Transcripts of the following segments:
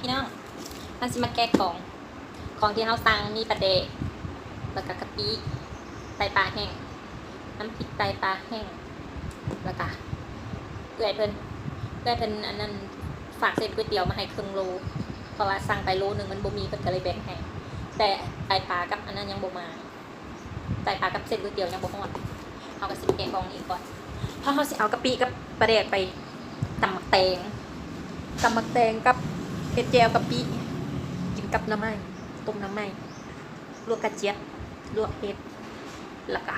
พี่น้องเราสิมาแก้ของ ของที่เราสั่งมีปลาเดกแล้วก็กะปิไตปลาแห้ง น้ำพริกไตปลาแห้ง แล้วก็เกลือเพิ่นเกลือเพิ่นอันนั้นฝากเส้นก๋วยเตี๋ยวมาให้ครึ่งโล เพราะว่าสั่งไปโลหนึ่งมันบ่มีเพิ่นก็เลยแบ่งให้ แต่ไตปลากับอันนั้นยังบ่มา ไตปลากับเส้นก๋วยเตี๋ยวยังบ่ฮอดเอากระสิแกะกองนี้ก่อนเพราะเขาสิเอากะปิกับปลาแดกไปตำมักแตงตำมักแตงกับ ห็ดแจวกะปิกินกับน้ำไมันต้มน้ำไมันลวกกระเจี๊ยบลวกเห็ดแล้วก็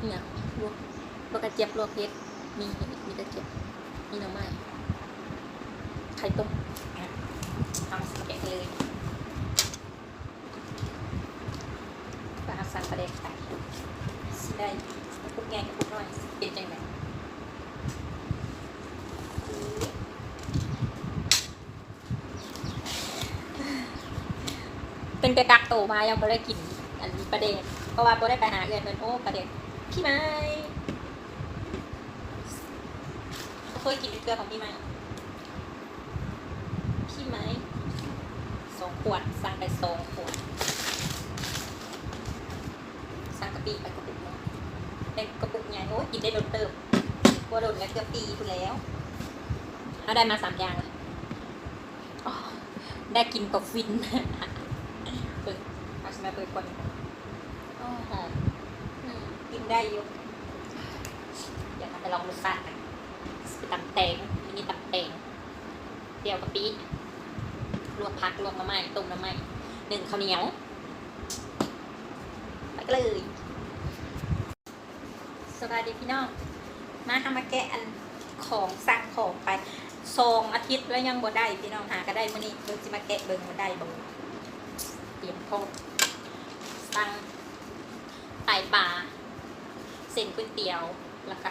เนี่ยลวกลวกกระเจี๊ยบลวกเห็ดมีมีกระเจี๊ยบมีน้ำไมันไข่ต้มทำแกะเลยปลาสันปลาแดกไก่สิได้พวกแกงกับพวกน้อยสิเป็นจังไง เป็นกระกักโตมายังไม่ได้กินอันนี้ประเด็นเพราะว่าบ่ได้ไปหาเงินเพิ่นโอ้ประเด็นพี่ไม้เคยกินเป็นเกลือของพี่ไม้พี่ไม้สองขวดสั่งไปสองขวดสั่งกะปิไปกระปุกหนึงเป็นกระปุกใหญ่โอ้ยกินได้โดนเติมกลัวโดนกันเกือบปีคุณแล้วเอาได้มาสามอย่างเลยอ๋อได้กินกับฟิน มาเปิดก่อนโอ้หอมอืมกินได้อยู่เดี๋ยวเราไปลองรสชาติกันไปตำแตงมินิตำแตงเดียวกะปิลวกผักลวกน้ำมันต้มน้ำมันหนึ่งข้าวเหนียวไปกันเลยสวัสดีพี่น้องมาทำมาแกะอันของสั่งของไปซองอาทิตย์แล้วยังบ่ได้พี่น้องหาก็ได้มื้อนี้เบิ่งสิมาแกะเบิ่งบ่ได้บ่เตรียมพร้อม สั่งไตปลาเส้นก๋วยเตี๋ยวแล้วก็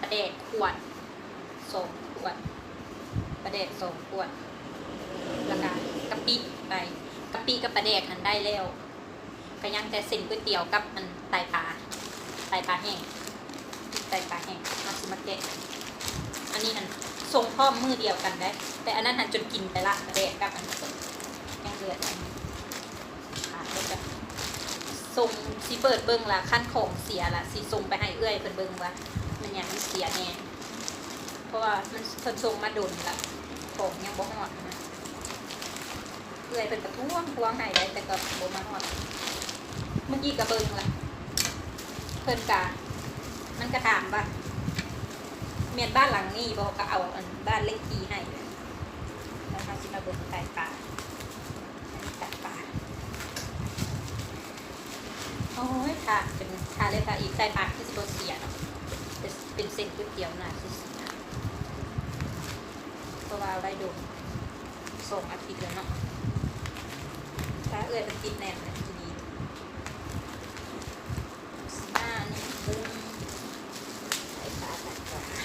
ปลาเด็กขวดสองขวดปลาเด็กสองขวดแล้วก็กะปิไปกะปิกับปลาเด็กหันได้แล้วก็ยังแต่เส้นก๋วยเตี๋ยวกับมันไตปลาไตปลาแห้งไตปลาแห้งมาสิมาแกะอันนี้อันทรงพร้อมือเดียวกันได้ แต่อันนั้นหันจนกินไปละปลาเด็กกับอันสดยังเดือดขาดก็จะ ส่งสีเปิดเบิ้งละขั้นของเสียละสีส่งไปให้เอื้อยเพิ่นเบิ้งว่ามันยังมันเสียแน่เพราะว่ามันเพิ่นส่งมาโดนละของยังบ่ฮอดนะเอื้อยเพิ่นก็ท่วงท่วงให้ได้แต่ก็บ่มาฮอดเมื่อกี้ก็เบิ้งละเพิ่นกะมันก็ถามว่าเมียนบ้านหลังนี้บอกก็เอาอันบ้านเลขที่ให้แล้วมาสิมาเบิ้งไก่ป่าตัดปลา โอ้ยค่ะ เป็นทาเลยค่ะอีกใส่ปากที่สิบเสียเนาะเป็นเป็นเส้นก๋วยเตี๋ยวน่ะสิเสียเพราะว่าไว้โดนส่งอาทิตย์แล้วเนาะถ้าเอื้อยเป็นติดแน่นเลยทีนี้หน้านี่ปรุงใส่ปลาตัดปลานี่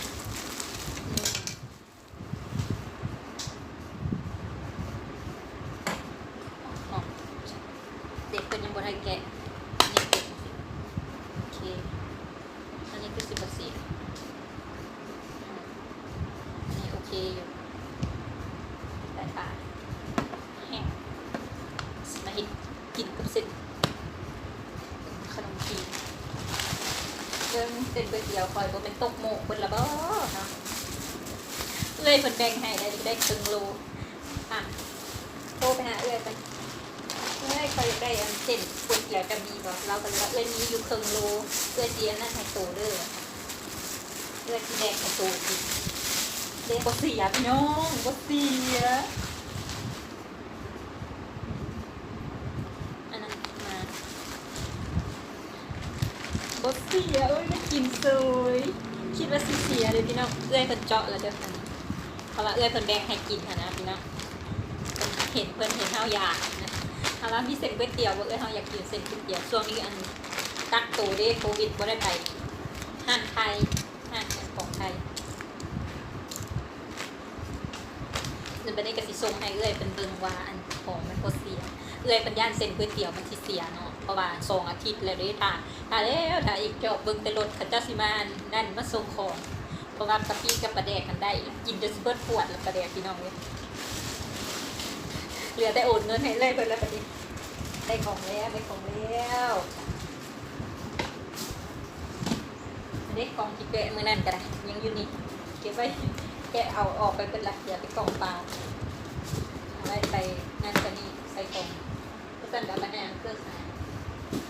อ๋อเด็กเป็นยังบนไทยแกะอันนี้เป็นโอเค อันนี้คือสิบเปอร์เซ็นต์ อยู่แต่ปลาแห้งสมาหิตกินกับเส้นขนมจีนเรื่องเส้นก๋วยเตี๋ยวคอยบ่เป็นตกโมกบนละบ่เนาะเลยเพิ่นแบ่งให้ได้ได้ครึ่งโลอะโทรไปหาเอื้อยไปเอ้ยเขาอยากได้อันเส้นก๋วยเตี๋ยวจะมีบอกเราก็เลยว่าเอ้ยมีอยู่ครึ่งโลเอ้ยเจียนนั่นให้โตเด้อเอ้ยที่แดงให้โตอีก บ่เสียพี่น้องบ่เสียอันนั้นมาบ่เสียเอ้ยได้กินสวยคิดว่าสิเสียเลยพี่น้องเอ้ยเพิ่นเจาะแล้วเด้ออันนี้เพราะว่าเอ้ยเพิ่นแบ่งให้กินหั้นะพี่น้องเห็นเพิ่นเห็นเฮาอยากนะเอาละมีเส้นก๋วยเตี๋ยวบ่เอ้ยเฮาอยากกินเส้นก๋วยเตี๋ยวช่วงนี้อันกักตัวเด้โควิดบ่ได้ไปห้างไทยห้างของไทย เดี๋ยวบัดนี้ก็สิส่งให้เอ้ยเป็นเบิ่งว่าอันของมันบ่เสีย เอ้ยเป็นย่านเส้นก๋วยเตี๋ยวมันสิเสียเนาะเพราะว่าสองอาทิตย์แล้วเด้ท่าถ้าแล้วถ้าอีกจอบเบิ่งแต่รถเขาเจ้าสิมานนั่นมาส่งของเพราะว่ากะปิกับปลาแดกกันได้กินจนเบิดปวดแล้วปลาแดกพี่น้องเลยเหลือแต่โอนเงินให้เลยเพิ่นแล้วปะนี้ได้ของแล้วได้ของแล้วอันนี้กองที่แกะมือนั่นก็ได้ยังอยู่นี่เก็บไว้ แกะเอาออกไปเป็นหลักเดียวไปกล่องเปลาเอาไว้ใส่นั่นกับนี่ใส่กล่องเพื่อนกับมาแอนเครื่องสาย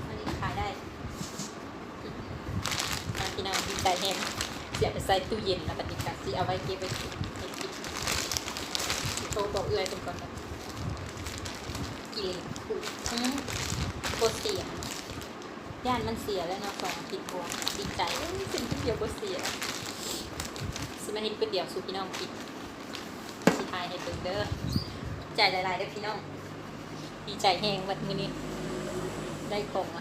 อันนี้ขายได้มาพี่น้องดีใจแห้งเสียไปใส่ตู้เย็นแล้วปฏิกัดสิเอาไว้เก็บไว้กินให้กินสิโทรบอกเอื้อยเป็นก่อนนะกินคุยอืมโคเสียย่านมันเสียแล้วเนาะสองอาทิตย์กว่าดีใจสิ่งที่เดียวก็เสีย มาเห็นก๋วยเตี๋ยวสูพี่น้องกินสิทายให้เบิ่งเด้อใจหลายๆเด้อพี่น้อง ดีใจแหงวันมื้อนี้ ได้ของมา